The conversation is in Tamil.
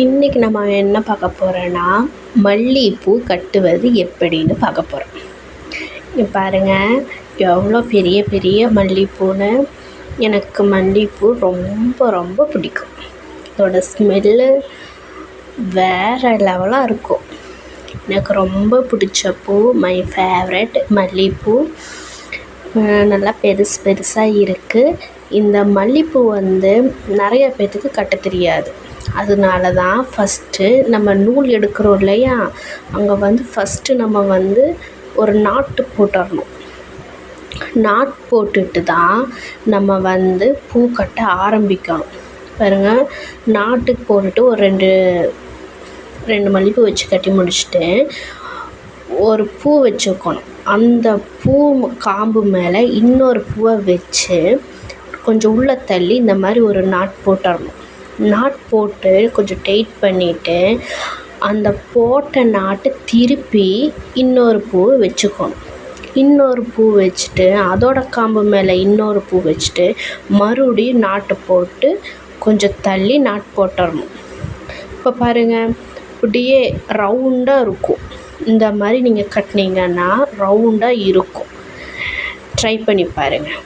இன்றைக்கி நம்ம என்ன பார்க்க போகிறோன்னா மல்லிகைப்பூ கட்டுவது எப்படின்னு பார்க்க போகிறோம் இங்கே பாருங்கள் எவ்வளோ பெரிய பெரிய மல்லிகைப்பூன்னு எனக்கு மல்லிகைப்பூ ரொம்ப ரொம்ப பிடிக்கும். இதோட ஸ்மெல்லு வேறு லெவலாக இருக்கும். எனக்கு ரொம்ப பிடிச்ச பூ மை ஃபேவரட் மல்லிகைப்பூ நல்லா பெருசு பெருசாக இருக்குது இந்த மல்லிகைப்பூ வந்து நிறைய பேர்த்துக்கு கட்ட தெரியாது. அதனால தான் ஃபஸ்ட்டு நம்ம நூல் எடுக்கிறோம் இல்லையா? அங்கே வந்து ஃபஸ்ட்டு நம்ம வந்து ஒரு நாட்டு போட்டுடணும் நாட் போட்டுட்டு தான் நம்ம வந்து பூ கட்ட ஆரம்பிக்கணும். பாருங்கள் நாட்டுக்கு போட்டுட்டு ஒரு ரெண்டு ரெண்டு மல்லிகைப்பூ வச்சு கட்டி முடிச்சுட்டு ஒரு பூ வச்சுக்கணும். அந்த பூ காம்பு மேலே இன்னொரு பூவை வச்சு கொஞ்சம் உள்ளே தள்ளி இந்த மாதிரி ஒரு நாட் போட்டுடணும் நாட் போட்டு கொஞ்சம் டைட் பண்ணிவிட்டு அந்த போட்ட நாட்டை திருப்பி இன்னொரு பூ வச்சுக்கணும். இன்னொரு பூ வச்சுட்டு அதோட காம்பு மேலே இன்னொரு பூ வச்சுட்டு மறுபடியும் நாட்டு போட்டு கொஞ்சம் தள்ளி நாட் போட்டுடணும் இப்போ பாருங்கள் இப்படியே ரவுண்டாக இருக்கும். இந்த மாதிரி நீங்கள் கட்டினீங்கன்னா ரவுண்டாக இருக்கும். ட்ரை பண்ணி பாருங்கள்